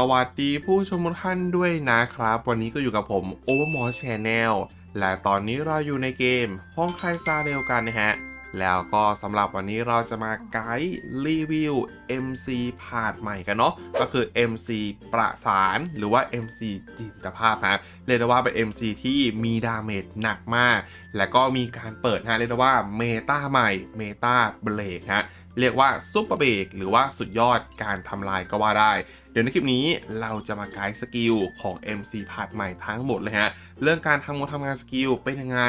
สวัสดีผู้ชมทุกท่านด้วยนะครับ วันนี้ก็อยู่กับผม Overmore Channel และตอนนี้เราอยู่ในเกมห้องไคซาเร็วกันนะฮะ แล้วก็สำหรับวันนี้เราจะมาไกด์รีวิว MC พาดใหม่กันเนาะก็คือ MC ประสานหรือว่า MC จิตภาพฮะเรียกได้ว่าเป็น MC ที่มีดาเมจหนักมาก และก็มีการเปิดฮะเรียกได้ว่าเมตาใหม่เมตาเบรกฮะ เรียกว่าซุปเปอร์เบรกหรือว่าสุดยอดการทำลายก็ว่าได้ เดี๋ยวในคลิปนี้เราจะมาไกด์สกิลของ MC พาร์ทใหม่ทั้งหมดเลยฮะ เรื่องการทำงานทำงานสกิลเป็นยังไง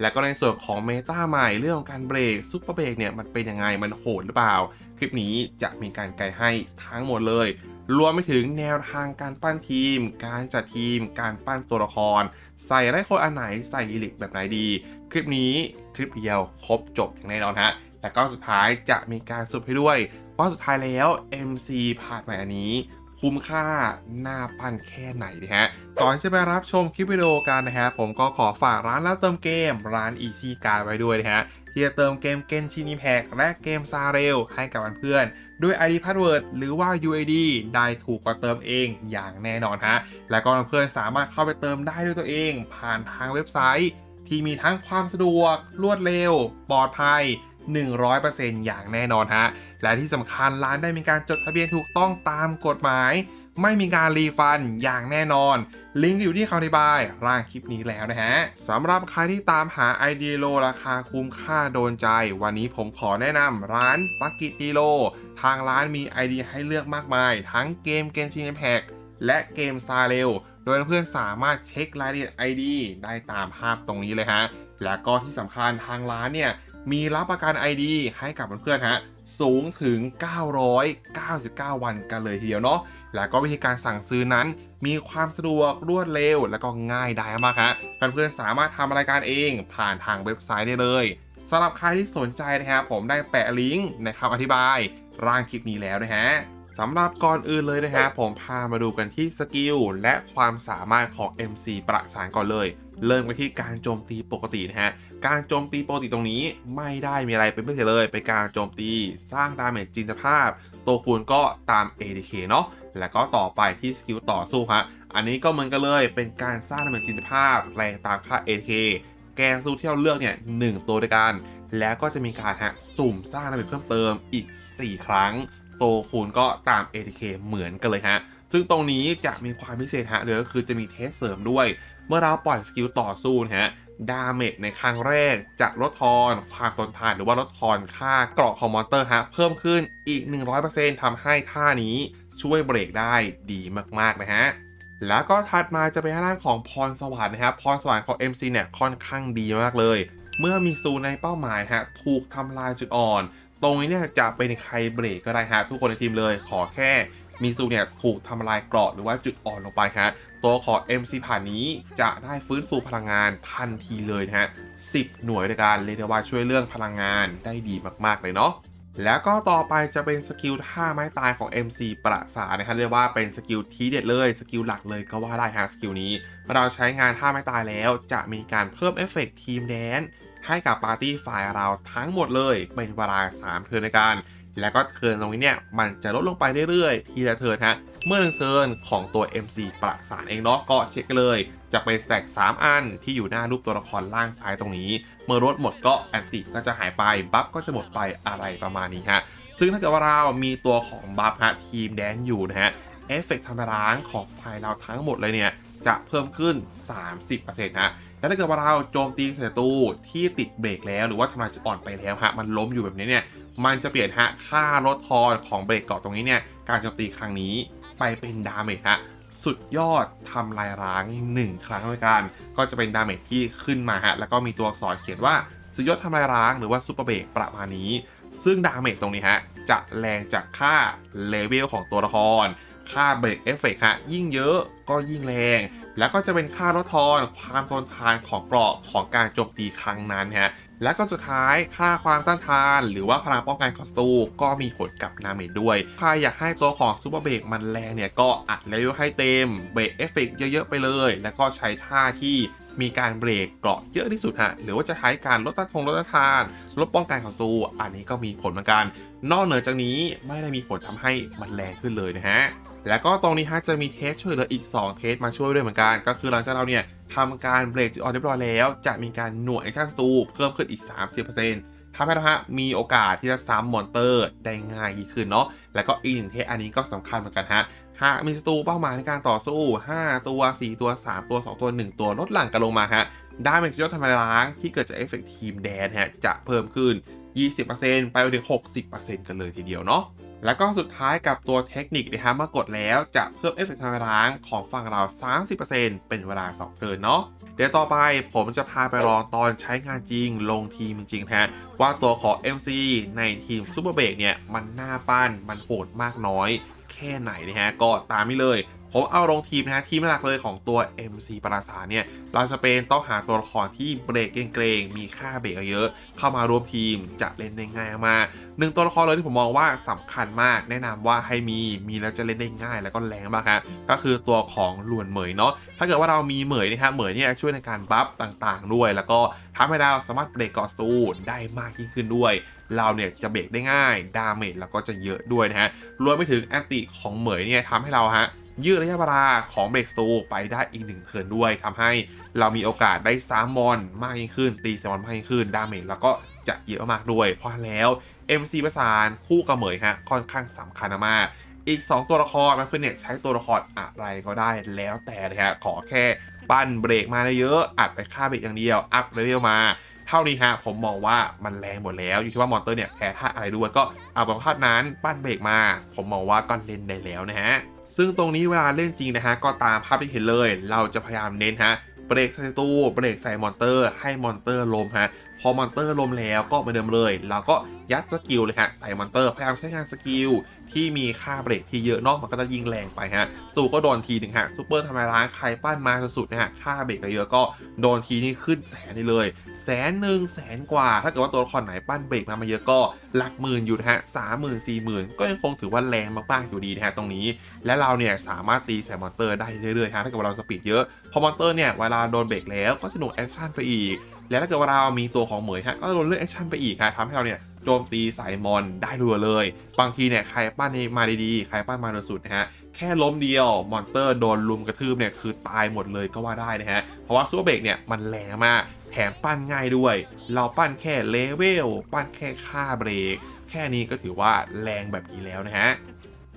และก็ในส่วนของเมตาใหม่เรื่องของการเบรกซุปเปอร์เบรกเนี่ยมันเป็นยังไงมันโหดหรือเปล่า คลิปนี้จะมีการไกด์ให้ทั้งหมดเลย รวมไปถึงแนวทางการปั้นทีม การจัดทีม การปั้นตัวละคร ใส่ได้คนอันไหนใส่อีลิกแบบไหนดี คลิปนี้คลิปเดียวครบจบอย่างแน่นอนฮะ และก็สุดท้ายจะมีการสรุปให้ด้วยว่าสุดท้ายแล้ว MC ผ่านใหม่อันนี้ คุ้มค่าหน้าปั้นแค่ไหนนะฮะ ก่อนจะไปรับชมคลิปวิดีโอกันนะฮะ ผมก็ขอฝากร้านรับเติมเกมร้าน Easy Card ไว้ด้วยนะฮะที่จะเติมเกมเกนชินิแพกและเกมซาเรลให้กับเพื่อนๆด้วย ID Password หรือว่า UID ได้ถูกกว่าเติมเองอย่างแน่นอนฮะ และก็เพื่อนๆสามารถเข้าไปเติมได้ด้วยตัวเอง ผ่านทางเว็บไซต์ ที่มีทั้งความสะดวก รวดเร็ว ปลอดภัย 100%อย่างแน่นอนฮะ และที่สำคัญร้านได้มีการจดทะเบียนถูกต้องตามกฎหมาย ไม่มีการรีฟันอย่างแน่นอน ลิงก์อยู่ที่คำอธิบายร่างคลิปนี้แล้วนะฮะสำหรับใครที่ตามหาไอเดียโลราคาคุ้มค่าโดนใจ วันนี้ผมขอแนะนำร้านปักกิตีโล ทางร้านมีไอเดียให้เลือกมากมาย ทั้งเกมเกมชิงแพกและเกมซาเรลโดยเพื่อนสามารถเช็ครายละเอียด ID ได้ตามภาพตรงนี้เลยฮะ และก็ที่สำคัญทางร้านเนี่ย มีรับประกัน ID ให้กับเพื่อนๆฮะสูงถึง 999 วันกันเลยทีเดียวเนาะ แล้วก็วิธีการสั่งซื้อนั้น มีความสะดวกรวดเร็ว และก็ง่ายดายมากฮะเพื่อนๆสามารถทำรายการเองผ่านทางเว็บไซต์ได้เลยสำหรับใครที่สนใจนะครับผมได้แปะลิงก์ในคำอธิบายร่างคลิปนี้แล้วนะฮะ สำหรับก่อนอื่นเลยนะฮะผมพามาดูกันที่สกิลและความสามารถของ MC ประสานก่อนเลย เริ่มไปที่การโจมตีปกตินะฮะ การโจมตีปกติตรงนี้ไม่ได้มีอะไรเป็นพิเศษเลยเป็นการโจมตีสร้างดาเมจจินตภาพ ตัวคูณก็ตาม ADK เนาะแล้วก็ต่อไปที่สกิลต่อสู้ฮะอันนี้ก็เหมือนกันเลยเป็นการสร้างดาเมจจินตภาพแรงตามค่า ADK แกนสู้ที่เราเลือกเนี่ยหนึ่งตัวด้วยกันแล้วก็จะมีการฮะสุ่มสร้างดาเมจเพิ่มเติมอีก 4 ครั้ง โตคูณก็ตาม ATK เหมือนกันเลยฮะ ซึ่งตรงนี้จะมีความพิเศษฮะเลยก็คือจะมีเทสเสริมด้วย เมื่อเราปล่อยสกิลต่อสู้นะฮะดาเมจในครั้งแรกจะลดทอนความทนทานหรือว่าลดทอนค่าเกราะของมอนเตอร์ฮะเพิ่มขึ้นอีก 100%ทำให้ท่านี้ช่วยเบรกได้ดีมาก ๆ นะฮะ แล้วก็ถัดมาจะเป็นทางด้าของพรสวรรค์นะครับพรสวรรค์ของ MC เนี่ยค่อนข้างดีมากเลย เมื่อมีซูในเป้าหมายฮะถูกทำลายจุดอ่อน ตรงนี้เนี่ยจะเป็นใครเบรกก็ได้ฮะทุกคนในทีมเลย ขอแค่มีซูเนี่ยถูกทำลายเกราะหรือว่าจุดอ่อนลงไปฮะตัวของ MC ผ่านนี้จะได้ฟื้นฟูพลังงานทันทีเลยนะฮะ 10 หน่วยในการเรียกได้ว่าช่วยเรื่องพลังงานได้ดีมากๆเลยเนาะแล้วก็ต่อไปจะเป็นสกิลท่าไม้ตายของ MC ประสานนะครับเรียกว่าเป็นสกิลทีเด็ดเลยสกิลหลักเลยก็ว่าได้ฮะสกิลนี้ เราใช้งานท่าไม้ตายแล้วจะมีการเพิ่มเอฟเฟกต์ทีมแดน ให้กับปาร์ตี้ฝ่ายเราทั้งหมดเลยเป็นเวลา3เทิร์นในการ แล้วก็เทิร์นตรงนี้เนี่ยมันจะลดลงไปเรื่อยๆ ทีละเทิร์นฮะเมื่อหนึ่งเทิร์นของตัว MC ประสานเองเนาะก็เช็คเลย จะเป็นสแต็ก3 อันที่อยู่หน้ารูปตัวละครล่างซ้ายตรงนี้ เมื่อลดหมดก็แอนติก็จะหายไป บัฟก็จะหมดไปอะไรประมาณนี้ฮะซึ่งถ้าเกิดว่าเรามีตัวของบัฟฮะทีมแดนอยู่นะฮะเอฟเฟกต์ทำลายล้างของไฟเราทั้งหมดเลยเนี่ยจะเพิ่มขึ้น 30%ฮะ แล้วถ้าเกิดว่าเราโจมตีศัตรูที่ติดเบรกแล้ว หรือว่าทำลายจุดอ่อนไปแล้วฮะมันล้มอยู่แบบนี้เนี่ยมันจะเปลี่ยนฮะค่าลดทอนของเบรกเกาะตรงนี้เนี่ยการโจมตีครั้งนี้ไปเป็นดาเมจฮะสุดยอดทำลายล้าง 1 ครั้งด้วยกัน ก็จะเป็นดาเมจที่ขึ้นมาฮะแล้วก็มีตัวอักษรเขียนว่าสุดยอดทำลายล้างหรือว่าซูเปอร์เบรกประมาณนี้ ซึ่งดาเมจตรงนี้ฮะจะแรงจากค่าเลเวลของตัวละคร ค่าเบรกเอฟเฟกฮะยิ่งเยอะก็ยิ่งแรง แล้วก็จะเป็นค่าลดทอนความทนทานของเกราะของการโจมตีครั้งนั้นฮะและก็สุดท้ายค่าความต้านทาน หรือว่าพลังป้องกันคอสตูก็มีผลกับนาเมจด้วย ใครอยากให้ตัวของซูเปอร์เบรกมันแรงเนี่ย ก็อัดเลเวลให้เต็ม เบรกเอฟเฟกเยอะๆไปเลย แล้วก็ใช้ท่าที่มีการเบรกเกราะเยอะที่สุดฮะ หรือว่าจะใช้การลดต้านทงลดต้านทาน ลดป้องกันของตัวอันนี้ก็มีผลเหมือนกัน นอกเหนือจากนี้ไม่ได้มีผลทำให้มันแรงขึ้นเลยนะฮะ แล้วก็ตรงนี้ฮะจะมีเทสช่วยเหลืออีก 2 เทสมาช่วยด้วยเหมือนกัน ก็คือหลังจากเราเนี่ยทำการเบรกจุดอ่อนเรียบร้อยแล้ว จะมีการหน่วยแอคชั่นสตูเพิ่มขึ้นอีก 30%ทำให้เราฮะมีโอกาสที่จะซ้ำมอนเตอร์ได้ง่ายยิ่งขึ้นเนาะแล้วก็อีกหนึ่งเทสอันนี้ก็สำคัญเหมือนกันฮะหากมีศัตรูเป้าหมายในการต่อสู้ 5 ตัว 4 ตัว 3 ตัว 2 ตัว 1 ตัวลดหลั่งกันลงมาฮะดาเมจยอดทำลายล้างที่เกิดจากเอฟเฟกต์ทีมแดนฮะจะเพิ่มขึ้น 20%ไปจนถึง 60%กันเลยทีเดียวเนาะแล้วก็สุดท้ายกับตัวเทคนิคนะฮะเมื่อกดแล้วจะเพิ่มเอฟเฟกต์ทายล้างของฝั่งเรา 30%เป็นเวลา 2 เทิร์นเนาะเดี๋ยวต่อไปผมจะพาไปลองตอนใช้งานจริงลงทีมจริงนะฮะว่าตัวของ MC ในทีมซูเปอร์เบรกเนี่ย มันหน่าปั้นมันโหดมากน้อยแค่ไหนนะฮะก็ตามนี้เลย ผมเอาลงทีมนะฮะทีมหลักเลยของตัว MC ปราสาทเนี่ยเราจะเป็นต้องหาตัวละครที่เบรกเกรงๆมีค่าเบรกเยอะ เข้ามารวมทีมจะเล่นได้ง่ายมากหนึ่งตัวละครเลยที่ผมมองว่าสำคัญมาก แนะนำว่าให้มีมีแล้วจะเล่นได้ง่าย แล้วก็แรงมากครับก็คือตัวของหลวนเหมยเนาะถ้าเกิดว่าเรามีเหมยนะฮะเหมยเนี่ยช่วยในการบัฟต่างๆด้วย แล้วก็ทำให้เราสามารถเบรกกาะสตูได้มากยิ่งขึ้นด้วยเราเนี่ยจะเบรกได้ง่าย ดาเมจแล้วก็จะเยอะด้วยนะฮะ รวมไปถึงแอนติของเหมยเนี่ยทำให้เราฮะ ยืดระยะเวลาของเบรกสตูไปได้อีกหนึ่งเทิร์นด้วยทำให้เรามีโอกาสได้ซ้ำมอนมากยิ่งขึ้น ตีแซมมอนมากยิ่งขึ้น ดาเมจแล้วก็จะเยอะมากด้วยเพราะแล้ว MC ประสานคู่กับเหมยฮะค่อนข้างสำคัญมากอีก 2 ตัวละครมันคือเนี่ยใช้ตัวละครอะไรก็ได้แล้วแต่เลยฮะขอแค่ปั้นเบรกมาได้เยอะอัดไปค่าเบรกอย่างเดียว อัพเลเวลมาเท่านี้ฮะผมมองว่ามันแรงหมดแล้ว อยู่ที่ว่ามอนเตอร์เนี่ยแพ้ธาอะไรด้วยก็เอาประธาตุนั้นปั้นเบรกมา ผมมองว่าก็เล่นได้แล้วนะฮะ ซึ่งตรงนี้เวลาเล่นจริงนะฮะก็ตามภาพที่เห็นเลย เราจะพยายามเน้นฮะเบรกใส่ตู้เบรกใส่มอนเตอร์ ให้มอนเตอร์ลมฮะพอมอนเตอร์ลมแล้วก็เหมือนเดิมเลย เราก็ ยัดสกิลเลยฮะใส่มอนเตอร์พยายามใช้งานสกิลที่มีค่าเบรกที่เยอะนอกมันก็จะยิงแรงไปฮะสตูก็โดนทีหนึ่งฮะซูเปอร์ทำลายล้างใครปั้นมาสุดๆนะฮะค่าเบรกเยอะก็โดนทีนี่ขึ้นแสนเลย แสนหนึ่งแสนกว่า ถ้าเกิดว่าตัวละครไหนปั้นเบรกมามาเยอะก็หลักหมื่นอยู่นะฮะสามหมื่นสี่หมื่นก็ยังคงถือว่าแรงมากๆอยู่ดีนะฮะตรงนี้ และเราเนี่ยสามารถตีแสมอนเตอร์ได้เรื่อยๆฮะถ้าเกิดว่าเราสปีดเยอะพอมอนเตอร์เนี่ยเวลาโดนเบรกแล้วก็จะหน่วงแอคชั่นไปอีกแล้วถ้าเกิดว่าเรามีตัวของเหมยฮะก็โดนเลือกแอคชั่นไปอีกฮะทำให้เราเนี่ย โจมตีสายมอนได้รัวเลย บางทีเนี่ยใครปั้นมาดีๆใครปั้นมาโดนสุดนะฮะแค่ล้มเดียวมอนเตอร์โดนลุมกระทืบเนี่ยคือตายหมดเลยก็ว่าได้นะฮะเพราะว่าซูเปอร์เบรกเนี่ยมันแรงมากแถมปั้นง่ายด้วย เราปั้นแค่เลเวลปั้นแค่ค่าเบรกแค่นี้ก็ถือว่าแรงแบบนี้แล้วนะฮะ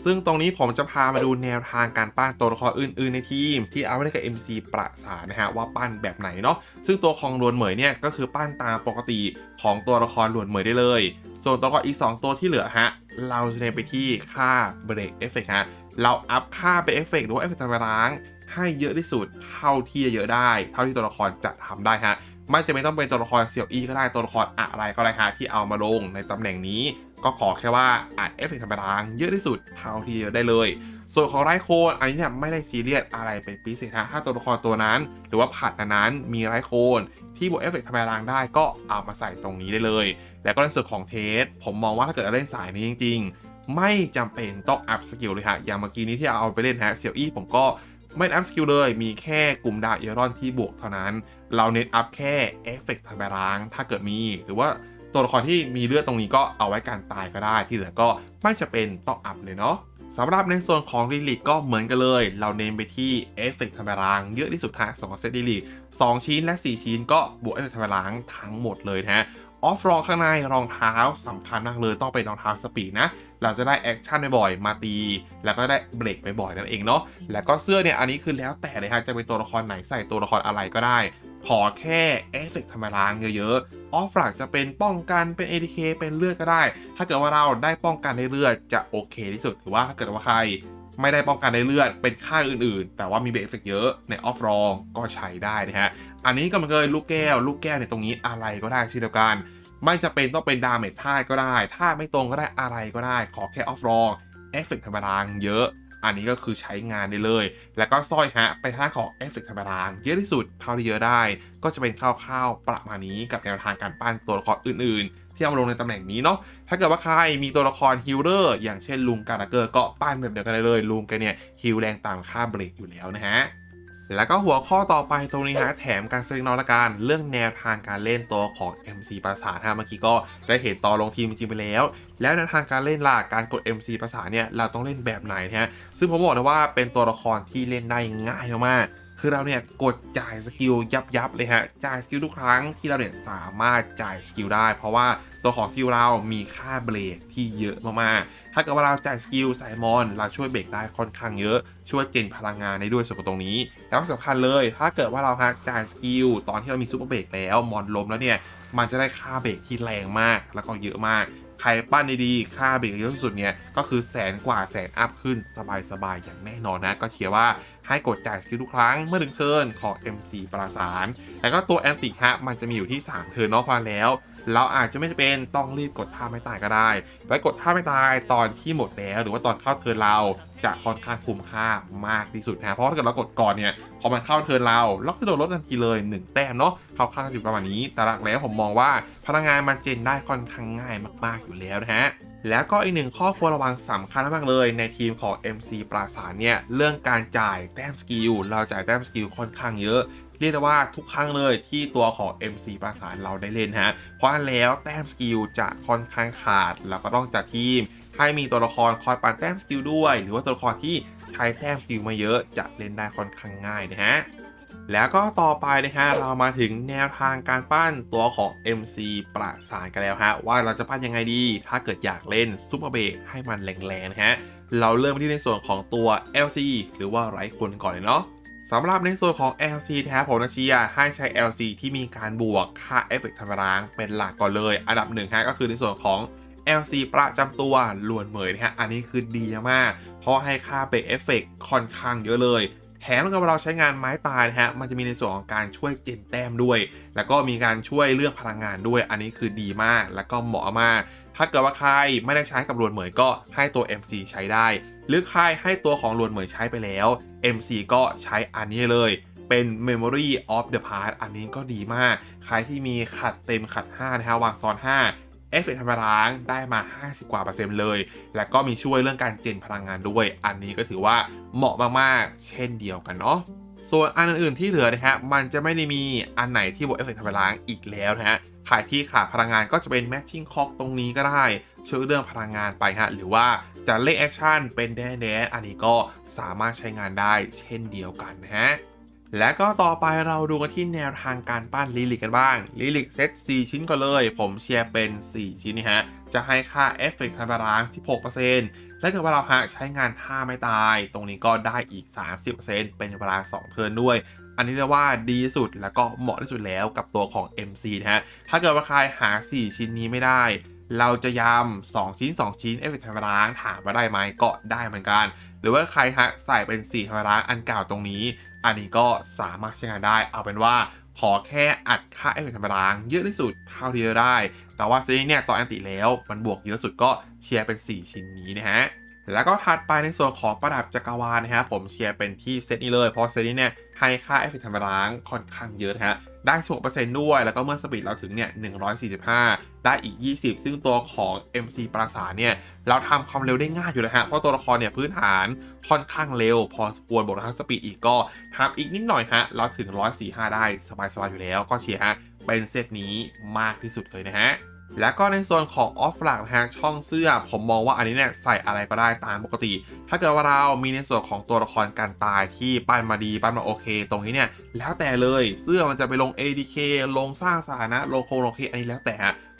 ซึ่งตรงนี้ผมจะพามาดูแนวทางการปั้นตัวละครอื่น ๆ ในทีม ที่เอาไว้กับ MC ประสานนะฮะว่าปั้นแบบไหนเนาะซึ่งตัวของหลวนเหมยเนี่ยก็คือปั้นตามปกติของตัวละครหลวนเหมยได้เลย ส่วนตัวละครอีก 2 ตัวที่เหลือฮะเราจะเน้นไปที่ค่าเบรกเอฟเฟกฮะเราอัพค่าเบรกเอฟเฟกหรือว่าเอฟเฟกต์ทำลายล้างให้เยอะที่สุดเท่าที่จะเยอะได้ เท่าที่ตัวละครจะทำได้ฮะไม่จำเป็นต้องเป็นตัวละครเสี่ยวอีก็ได้ตัวละครอะไรก็ได้ฮะที่เอามาลงในตำแหน่งนี้ ก็ขอแค่ว่าอัดเอฟเฟกต์ทำลายล้างเยอะที่สุดเท่าที่จะได้เลย ส่วนของไรโคนอันนี้เนี่ยไม่ได้ซีเรียสอะไรเป็นพิเศษฮะถ้าตัวละครตัวนั้น หรือว่าผัดนั้นมีไรโคนที่บวกเอฟเฟกต์ทำลายล้างได้ก็เอามาใส่ตรงนี้ได้เลย แล้วก็ในส่วนของเทส ผมมองว่าถ้าเกิดเราเล่นสายนี้จริง ๆ ไม่จำเป็นต้องอัพสกิลเลยฮะอย่างเมื่อกี้นี้ที่เอาไปเล่นฮะเสี่ยวอี้ผมก็ไม่อัพสกิลเลย มีแค่กลุ่มดาวเอรอนที่บวกเท่านั้น เราเน้นอัพแค่เอฟเฟกต์ทำลายล้างถ้าเกิดมีหรือว่า ตัวละครที่มีเลือดตรงนี้ก็เอาไว้การตายก็ได้ ที่เหลือก็ไม่จะเป็นต้องอัพเลยเนาะสำหรับในส่วนของดีลิกก็เหมือนกันเลย เราเน้นไปที่เอฟเฟกต์ทำลายล้างเยอะที่สุดฮะสองเซตดีลิก2ชิ้นและ 4 ชิ้นก็บวกเอฟเฟกต์ทำลายล้างทั้งหมดเลยนะฮะออฟรองข้างในรองเท้าสำคัญมากเลยต้องเป็นรองเท้าสปีดนะ เราจะได้แอคชั่นบ่อยๆมาตี แล้วก็ได้เบรกบ่อยๆนั่นเองเนาะแล้วก็เสื้อเนี่ยอันนี้คือแล้วแต่เลยฮะจะเป็นตัวละครไหนใส่ตัวละครอะไรก็ได้ ขอแค่เอฟเฟกต์ทำลายล้างเยอะๆ ออฟหลักจะเป็นป้องกันเป็น ATK เป็นเลือดก็ได้ ถ้าเกิดว่าเราได้ป้องกันได้เลือดจะโอเคที่สุดหรือว่าถ้าเกิดว่าใครไม่ได้ป้องกันได้เลือดเป็นค่าอื่นๆ แต่ว่ามีเบรเอฟเฟกต์เยอะในออฟรองก็ใช้ได้นะฮะ อันนี้ก็เหมันเลยลูกแก้ว ลูกแก้วในยตรงนี้อะไรก็ได้เช่นเดียวกัน ไม่จะเป็นต้องเป็นดาเมจท่าก็ได้ ถ้าไม่ตรงก็ได้อะไรก็ได้ ขอแค่ออฟรองเอฟเฟกต์ธรรมดาเยอะ อันนี้ก็คือใช้งานได้เลย แล้วก็สร้อยฮะไปทางด้าของเอฟเฟกต์ธรรมดาเยอะที่สุดเท่าที่เยอะได้ ก็จะเป็นคร่าวๆประมาณนี้กับแนวทางการปั้นตัวละครอื่นๆ ที่เอามาลงในตำแหน่งนี้เนาะถ้าเกิดว่าใครมีตัวละครฮิลเลอร์อย่างเช่นลุงการาเกอร์ก็ปั้นแบบเดียวกันได้เลยลุงแกเนี่ยฮิลแรงตามค่าเบรกอยู่แล้วนะฮะ แล้วก็หัวข้อต่อไปตรงนี้ฮะแถมการแสดงนอละการเรื่องแนวทางการเล่นตัวของ MC ปราสาทฮะเมื่อกี้ก็ได้เห็นตอนลงทีมจริงไปแล้ว แล้วแนวทางการเล่นล่ะการกด MC ปราสาทเนี่ยเราต้องเล่นแบบไหนฮะซึ่งผมบอกเลยว่าเป็นตัวละครที่เล่นได้ง่ายมาก คือเราเนี่ยกดจ่ายสกิลยับยับๆเลยฮะ จ่ายสกิลทุกครั้งที่เราเนี่ยสามารถจ่ายสกิลได้ เพราะว่าตัวของสกิลเรามีค่าเบรกที่เยอะมากๆ ถ้าเกิดว่าเราจ่ายสกิลใส่มอนเราช่วยเบรกได้ค่อนข้างเยอะ ช่วยเจนพลังงานได้ด้วยส่วนตรงนี้ แล้วก็สำคัญเลย ถ้าเกิดว่าเราฮะจ่ายสกิลตอนที่เรามีซูเปอร์เบรกแล้วมอนล้มแล้วเนี่ยมันจะได้ค่าเบรกที่แรงมากแล้วก็เยอะมาก ใครปั้นดีๆ ค่าเบรกเยอะที่สุดเนี่ย ก็คือแสนกว่าแสนอัพขึ้นสบายๆ อย่างแน่นอนนะ ก็เชียร์ว่าให้กดจ่ายสกิลทุกครั้งเมื่อถึงเทิร์นของ MC ปราสารแล้วก็ตัวแอนติฮะมันจะมีอยู่ที่ 3 เทิร์นเนาะพอแล้ว เราอาจจะไม่จำเป็นต้องรีบกดท่าไม่ตายก็ได้ไว้กดท่าไม่ตายตอนที่หมดแล้วหรือว่าตอนเข้าเทิร์นเราจะค่อนข้างคุ้มค่ามากที่สุดนะเพราะถ้าเกิดเรากดก่อนเนี่ยพอมันเข้าเทิร์นเราเราก็จะโดนลดทันทีเลย 1 แต้มเนาะเข้าข้างอยู่ประมาณนี้แต่หลักแล้วผมมองว่าพลังงานมันเจนได้ค่อนข้างง่ายมากๆอยู่แล้วนะฮะแล้วก็อีกหนึ่งข้อควรระวังสำคัญมากๆเลยในทีมของ MC ปราสาทเนี่ยเรื่องการจ่ายแต้มสกิลเราจ่ายแต้มสกิลค่อนข้างเยอะ เรียกได้ว่าทุกครั้งเลยที่ตัวของ MC ปราสาทเราได้เล่นฮะเพราะแล้วแต้มสกิลจะค่อนข้างขาด แล้วก็ต้องจัดทีมให้มีตัวละครคอยปั่นแต้มสกิลด้วย หรือว่าตัวละครที่ใช้แต้มสกิลมาเยอะจะเล่นได้ค่อนข้างง่ายนะฮะแล้วก็ต่อไปนะฮะเรามาถึงแนวทางการปั้นตัวของ MC ประสานกันแล้วฮะว่าเราจะปั้นยังไงดี ถ้าเกิดอยากเล่นซูเปอร์เบรกให้มันแรงๆนะฮะเราเริ่มที่ในส่วนของตัว LC หรือว่าไร้คนก่อนเลยเนาะ สำหรับในส่วนของ LC แท้ผมนะเชียให้ใช้ LC ที่มีการบวกค่าเอฟเฟกต์ทำร้างเป็นหลักก่อนเลย อันดับหนึ่งฮะก็คือในส่วนของ LC ประจำตัวลวนเหมยนะฮะอันนี้คือดีมาก เพราะให้ค่าเบรกเอฟเฟกต์ค่อนข้างเยอะเลยแถมกับเราใช้งานไม้ตายนะฮะ มันจะมีในส่วนของการช่วยเจนแต้มด้วย แล้วก็มีการช่วยเรื่องพลังงานด้วย อันนี้คือดีมาก แล้วก็เหมาะมาก ถ้าเกิดว่าใครไม่ได้ใช้กับรวนเหมยก็ให้ตัว MC ใช้ได้ หรือใครให้ตัวของรวนเหมยใช้ไปแล้ว MC ก็ใช้อันนี้เลยเป็น Memory of the Past อันนี้ก็ดีมาก ใครที่มีขัดเต็มขัด 5 นะฮะวางซ้อน 5 เอฟเฟกต์ธรรมร้างได้มา 50 กว่าเปอร์เซ็นต์เลย และก็มีช่วยเรื่องการเจนพลังงานด้วย อันนี้ก็ถือว่าเหมาะมาก ๆ เช่นเดียวกันเนาะ ส่วนอันอื่นๆที่เหลือนะฮะ มันจะไม่ได้มีอันไหนที่บวกเอฟเฟกต์ธรรมร้างอีกแล้วนะฮะ ขายที่ขาดพลังงานก็จะเป็น matching clock ตรงนี้ก็ได้ช่วยเรื่องพลังงานไปฮะ หรือว่าจะเล่นแอคชั่นเป็นแดนแดนอันนี้ก็สามารถใช้งานได้เช่นเดียวกันนะฮะและก็ต่อไปเราดูกันที่แนวทางการปั้นลิลิกกันบ้าง ลิลิกเซต 4 ชิ้นก่อนเลย ผมเชียร์เป็น 4 ชิ้นนี่ฮะ จะให้ค่าเอฟเฟกต์ทางบาลานซ์16%และเกิดว่าเราฮะใช้งานท่าไม่ตาย ตรงนี้ก็ได้อีก 30%เป็นเวลา 2 เทิร์นด้วย อันนี้เรียกว่าดีสุดแล้วก็เหมาะที่สุดแล้วกับตัวของ MC นะฮะ ถ้าเกิดว่าใครหา 4 ชิ้นนี้ไม่ได้ เราจะยำ2 ชิ้น 2 ชิ้นเอฟเฟกต์ทางบาลาถามว่าได้ไหมก็ได้เหมือนกัน หรือว่าใครฮะใส่เป็น4ธรรมดาอันเก่าตรงนี้ อันนี้ก็สามารถใช้งานได้ เอาเป็นว่าขอแค่อัดค่าเอฟเฟกต์ธรรมดาเยอะที่สุดเท่าที่จะได้ แต่ว่าซีเนี่ยต่อแอนติแล้วมันบวกเยอะสุดก็เชียร์เป็น 4 ชิ้นนี้นะฮะแล้วก็ถัดไปในส่วนของประดับจักรวาลนะฮะผมเชียร์เป็นที่เซตนี้เลยเพราะเซตนี้เนี่ย ให้ค่าเอฟเฟกต์ธรรมดาค่อนข้างเยอะนะฮะ ได้ 16%ด้วย แล้วก็เมื่อสปีดเราถึงเนี่ย 145 ได้อีก 20 ซึ่งตัวของ MC ปราสาทเนี่ย เราทำความเร็วได้ง่ายอยู่แล้วฮะ เพราะตัวละครเนี่ยพื้นฐานค่อนข้างเร็ว พอสมควรบวกทั้งสปีดอีกก็ทำอีกนิดหน่อยฮะ เราถึง 145 ได้สบายๆอยู่แล้ว ก็เชียร์ฮะ เป็นเซตนี้มากที่สุดเลยนะฮะ แล้วก็ในส่วนของออฟหลักนะฮะช่องเสื้อ ผมมองว่าอันนี้เนี่ยใส่อะไรก็ได้ตามปกติ ถ้าเกิดว่าเรามีในส่วนของตัวละครการตายที่ปั้นมาดีปั้นมาโอเค ตรงนี้เนี่ยแล้วแต่เลยเสื้อมันจะไปลง ADK ลงสร้างสถานะลงโคลงเคอันนี้แล้วแต่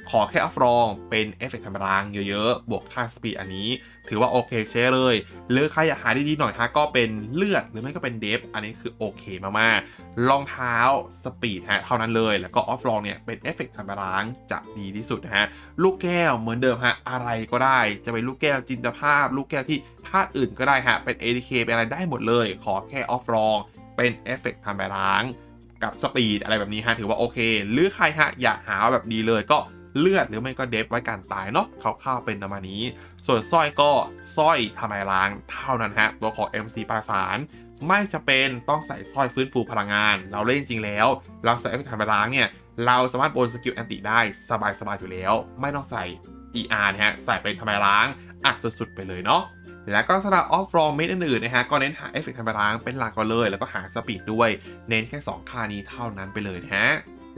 ขอแค่อัฟรองเป็นเอฟเฟกต์ธรรมดาเยอะๆ บวกค่าสปีดอันนี้ ถือว่าโอเคใช้เลย หรือใครอยากหาดีๆหน่อยฮะก็เป็นเลือดหรือไม่ก็เป็นเดฟ อันนี้คือโอเคมากๆรองเท้าสปีดฮะเท่านั้นเลย แล้วก็ออฟรองเนี่ยเป็นเอฟเฟกต์ธรรมดาจะดีที่สุดนะฮะ ลูกแก้วเหมือนเดิมฮะอะไรก็ได้ จะเป็นลูกแก้วจินตภาพ ลูกแก้วที่ธาตุอื่นก็ได้ฮะ เป็น ADK เป็นอะไรได้หมดเลย ขอแค่ออฟรองเป็นเอฟเฟกต์ทำแบบล้างกับสปีดอะไรแบบนี้ฮะ ถือว่าโอเค หรือใครฮะ อยากหาแบบดีเลยก็ เลือดหรือไม่ก็เดฟไว้การตายเนาะคร่าวๆเป็นประมาณนี้ ส่วนสร้อยก็สร้อยทำลายล้างเท่านั้นฮะตัวของ MC ประสานไม่จะเป็นต้องใส่สร้อยฟื้นฟูพลังงาน เราเล่นจริงแล้ว เราใส่เอฟเฟกต์ทำลายล้างเนี่ยเราสามารถบนสกิลแอนติได้สบายๆอยู่แล้ว ไม่ต้องใส่ ER นะฮะใส่เป็นทำลายล้างอัดสุดๆไปเลยเนาะแล้วก็สำหรับออฟรอมเมดอื่นๆนะฮะก็เน้นหาเอฟเฟกต์ทำพลังเป็นหลักก่อนเลย แล้วก็หาสปีดด้วยเน้นแค่ 2 ค่านี้เท่านั้นไปเลยนะฮะ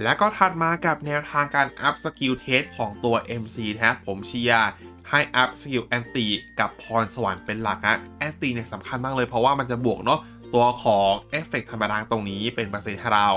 แล้วก็ถัดมากับแนวทางการอัพสกิลเทสของตัว MC นะฮะผมเชียร์ให้อัพสกิลแอนตีกับพรสวรรค์เป็นหลักนะแอนตีเนี่ยสำคัญมากเลยเพราะว่ามันจะบวกเนาะตัวของเอฟเฟกต์ธรรมดาตรงนี้เป็นเปอร์เซ็นต์ให้เรา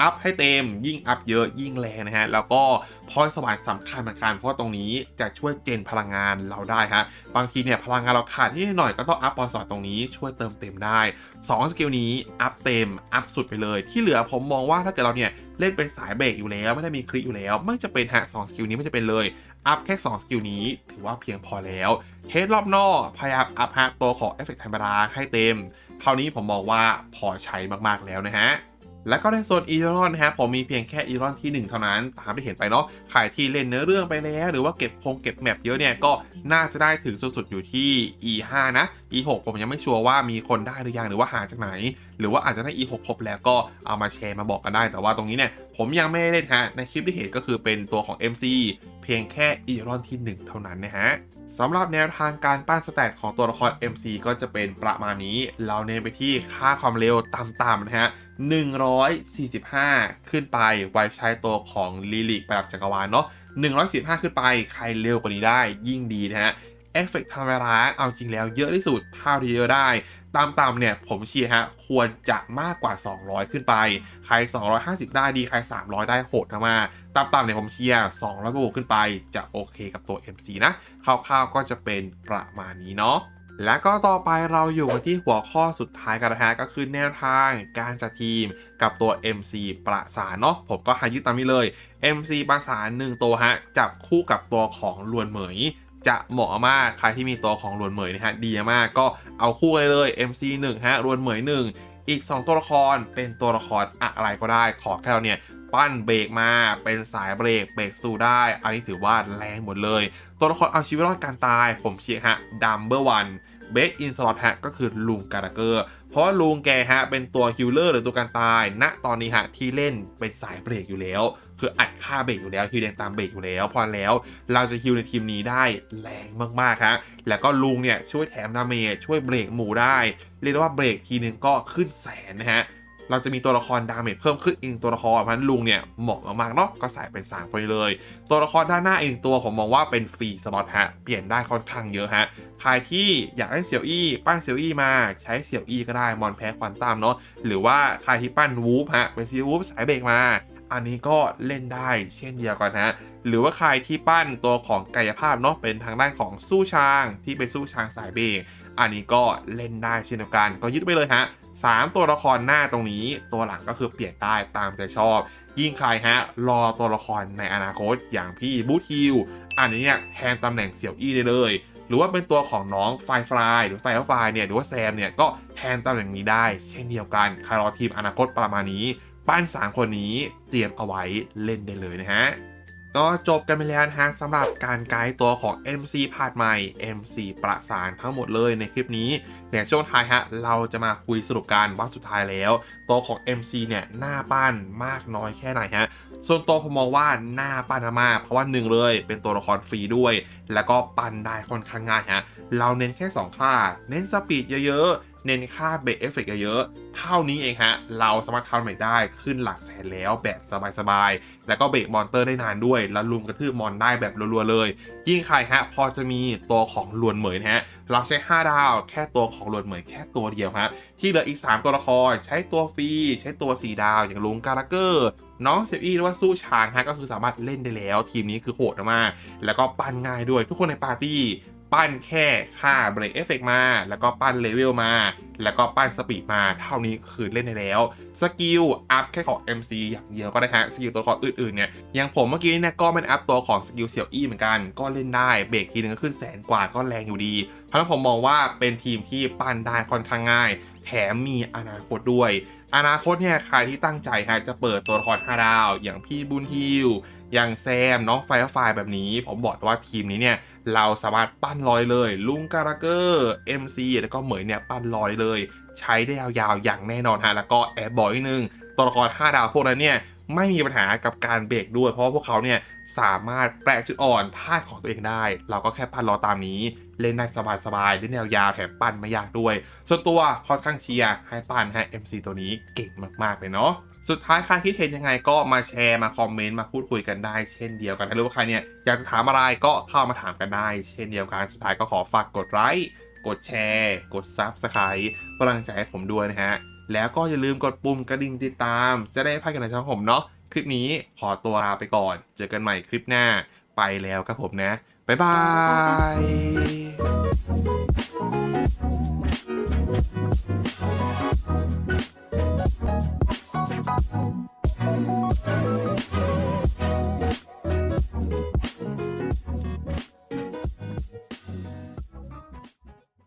อัพให้เต็ม ยิ่งอัพเยอะยิ่งแรงนะฮะ แล้วก็พอยสวรรค์สำคัญเหมือนกันเพราะตรงนี้จะช่วยเจนพลังงานเราได้ฮะ บางทีเนี่ยพลังงานเราขาดนิดหน่อยก็ต้องอัพพอยสวรรค์ตรงนี้ช่วยเติมเต็มได้ 2 สกิลนี้อัพเต็ม อัพสุดไปเลย ที่เหลือผมมองว่าถ้าเกิดเราเนี่ยเล่นเป็นสายเบรกอยู่แล้วไม่ได้มีคลิกอยู่แล้วไม่จะเป็นฮะสองสกิลนี้ไม่จะเป็นเลย อัพแค่ 2 สกิลนี้ ถือว่าเพียงพอแล้วเทสรอบนอกพยายามอัพฮะตัวของเอฟเฟกต์ธรรมดาให้เต็มเท่านี้ผมมองว่าพอใช้มากๆแล้วนะฮะ แล้วก็ในโซนอีรอนนะฮะผมมีเพียงแค่อีรอนที่ 1 เท่านั้น ตามที่เห็นไปเนาะใครที่เล่นเนื้อเรื่องไปแล้วหรือว่าเก็บคงเก็บแมปเยอะเนี่ย ก็น่าจะได้ถึงสุดๆอยู่ที่ E5 นะ E6 ผมยังไม่ชัวร์ว่ามีคนได้หรือยังหรือว่าหาจากไหน หรือว่าอาจจะได้ E6 ครบแล้วก็เอามาแชร์มาบอกกันได้ แต่ว่าตรงนี้เนี่ยผมยังไม่ได้เล่นฮะ ในคลิปที่เห็นก็คือเป็นตัวของ MC เพียงแค่อีรอนที่ 1 เท่านั้นนะฮะสำหรับแนวทางการปั้นสแตทของตัวละคร MC ก็จะเป็นประมาณนี้ เราเน้นไปที่ค่าความเร็วต่ำๆนะฮะ 145 ขึ้นไป ไว้ใช้ตัวของลิลิกประดับจักรวาลเนาะ 115 ขึ้นไป ใครเร็วกว่านี้ได้ยิ่งดีนะฮะเอฟเฟกต์ทำเวลาเอาจริงแล้วเยอะที่สุดเท่าที่เยอะได้ ตามๆเนี่ยผมเชียร์ฮะควรจะมากกว่า 200 ขึ้นไป ใคร 250 ได้ดีใคร 300 ได้โหดมากๆตามเนี่ยผมเชียร์200บวกขึ้นไปจะโอเคกับตัว MC นะคร่าวๆก็จะเป็นประมาณนี้เนาะและก็ต่อไปเราอยู่กันที่หัวข้อสุดท้ายกันนะฮะก็คือแนวทางการจัดทีมกับตัว MC ประสานเนาะผมก็หายึดตามนี้เลย MC ประสานหนึ่งตัวฮะจับคู่กับตัวของลวนเหมย จะเหมาะมากใครที่มีตัวของลวนเหมยนะฮะดีมากก็เอาคู่เลยเลย MC 1 ฮะลวนเหมย 1 อีก 2 ตัวละครเป็นตัวละครอะไรก็ได้ ขอแค่เราเนี่ยปั้นเบรกมาเป็นสายเบรกเบรกสู้ได้ อันนี้ถือว่าแรงหมดเลย ตัวละครเอาชีวิตรอดการตาย ผมเชียร์ฮะดัมเบอร์วันเบสอินสล็อตฮะก็คือลุงการาเกอร์ เพราะว่าลุงแกฮะเป็นตัวฮิลเลอร์หรือตัวการตายณตอนนี้ฮะที่เล่นเป็นสายเบรกอยู่แล้ว คืออัดค่าเบรกอยู่แล้วฮิลแรงตามเบรกอยู่แล้ว พอแล้วเราจะฮิลในทีมนี้ได้แรงมากๆฮะแล้วก็ลุงเนี่ยช่วยแถมดาเมจช่วยเบรกหมูได้ เรียกว่าเบรกทีนึงก็ขึ้นแสนนะฮะเราจะมีตัวละครดาเมจเพิ่มขึ้นอีกตัวละครเพราะนั้นลุงเนี่ยเหมาะมากๆเนาะก็ใส่เป็น3ไปเลย ตัวละครด้านหน้าอีกตัวผมมองว่าเป็นฟรีสล็อตฮะเปลี่ยนได้ค่อนข้างเยอะฮะใครที่อยากได้เสี่ยวอี้ปั้นเสี่ยวอี้มาใช้เสี่ยวอี้ก็ได้มอนแพ้ควอนตัมเนาะหรือว่าใครที่ปั้นวูฟฮะเป็นซีวูฟสายเบรกมา อันนี้ก็เล่นได้เช่นเดียวกันฮะหรือว่าใครที่ปั้นตัวของกายภาพเนาะเป็นทางด้านของสู้ช้างที่เป็นสู้ช้างสายเบรกอันนี้ก็เล่นได้เช่นเดียวกัน ก็ยึดไปเลยฮะสามตัวละครหน้าตรงนี้ ตัวหลังก็คือเปลี่ยนได้ตามใจชอบ ยิ่งใครฮะ รอตัวละครในอนาคตอย่างพี่บูทิวอันนี้เนี่ยแทนตำแหน่งเสี่ยวอี้ได้เลย หรือว่าเป็นตัวของน้องไฟฟลายหรือไฟฟลายเนี่ยหรือว่าแซมเนี่ยก็แทนตำแหน่งนี้ได้ เช่นเดียวกันใครรอทีมอนาคตประมาณนี้ ปั้น 3 คนนี้เตรียมเอาไว้เล่นได้เลยนะฮะก็จบกันไปแล้วนะฮะสำหรับการไกด์ตัวของ MC พาดใหม่ MC ประสานทั้งหมดเลยในคลิปนี้เนี่ยช่วงท้ายฮะเราจะมาคุยสรุปกันว่าสุดท้ายแล้ว ตัวของ MC เนี่ยหน้าปั้นมากน้อยแค่ไหนฮะส่วนตัวผมมองว่าหน้าปั้นมากเพราะว่าหนึ่งเลยเป็นตัวละครฟรีด้วย แล้วก็ปั้นได้ค่อนข้างง่ายฮะเราเน้นแค่ 2 ค่า เน้นสปีดเยอะๆ เน้นค่าเบรกเอฟเฟกเยอะๆ เท่านี้เองฮะ เราสามารถทำใหม่ได้ขึ้นหลักแสนแล้วแบบสบายๆ แล้วก็เบรกมอนเตอร์ได้นานด้วย แล้วลุมกระทืบมอนได้แบบรัวๆเลย ยิ่งใครฮะ พอจะมีตัวของลวนเหมยนะฮะ เราใช้ 5 ดาว แค่ตัวของลวนเหมยแค่ตัวเดียวฮะ ที่เหลืออีก 3 ตัวละคร ใช้ตัวฟรีใช้ตัว 4 ดาว อย่างลุงการาเกอร์น้องเซฟี่หรือว่าสู้ช้างฮะก็คือสามารถเล่นได้แล้ว ทีมนี้คือโหดมากแล้วก็ปั้นง่ายด้วยทุกคนในปาร์ตี้ ปั้นแค่ค่าเบรกเอฟเฟกมา แล้วก็ปั้นเลเวลมา แล้วก็ปั้นสปีดมาเท่านี้คือเล่นได้แล้ว สกิลอัพแค่ของ MC อย่างเดียวก็ได้ฮะสกิลตัวละครอื่นๆเนี่ยอย่างผมเมื่อกี้เนี่ยก็เป็นอัพตัวของสกิลเสี่ยวอี้เหมือนกัน ก็เล่นได้เบรกทีนึงก็ขึ้นแสนกว่าก็แรงอยู่ดี เพราะฉะนั้นผมมองว่าเป็นทีมที่ปั้นได้ค่อนข้างง่าย แถมมีอนาคตด้วยอนาคตเนี่ยใครที่ตั้งใจฮะจะเปิดตัวละคร5ดาว อย่างพี่บุญฮิว อย่างแซม น้องไฟร์ไฟแบบนี้ ผมบอกว่าทีมนี้เนี่ย เราสามารถปั้นลอยเลย ลุงการาเกอร์ MC แล้วก็เหมยเนี่ยปั้นลอยเลย ใช้ได้ยาวๆอย่างแน่นอนฮะแล้วก็แอบบอยนึงตัวละคร5ดาวพวกนั้นเนี่ยไม่มีปัญหากับการเบรกด้วย เพราะพวกเขาเนี่ยสามารถแปลจุดอ่อนท่าของตัวเองได้ เราก็แค่ปั้นรอตามนี้ เล่นได้สบายๆได้แนวยาวแถมปั้นไม่ยากด้วย ส่วนตัวค่อนข้างเชียร์ให้ปั้นให้ MC ตัวนี้เก่งมากๆเลยเนาะ สุดท้ายใครคิดเห็นยังไงก็มาแชร์มาคอมเมนต์มาพูดคุยกันได้เช่นเดียวกันถ้ารู้ว่าใครเนี่ยอยากจะถามอะไรก็เข้ามาถามกันได้ เช่นเดียวกันสุดท้ายก็ขอฝากกดไลค์กดแชร์ กด Subscribe กำลังใจให้ผมด้วยนะฮะ แล้วก็อย่าลืมกดปุ่มกระดิ่งติดตาม จะได้ไม่พลาดกันในช่องผมเนาะคลิปนี้ขอตัวลาไปก่อน เจอกันใหม่คลิปหน้าไปแล้วครับผมนะ บ๊ายบาย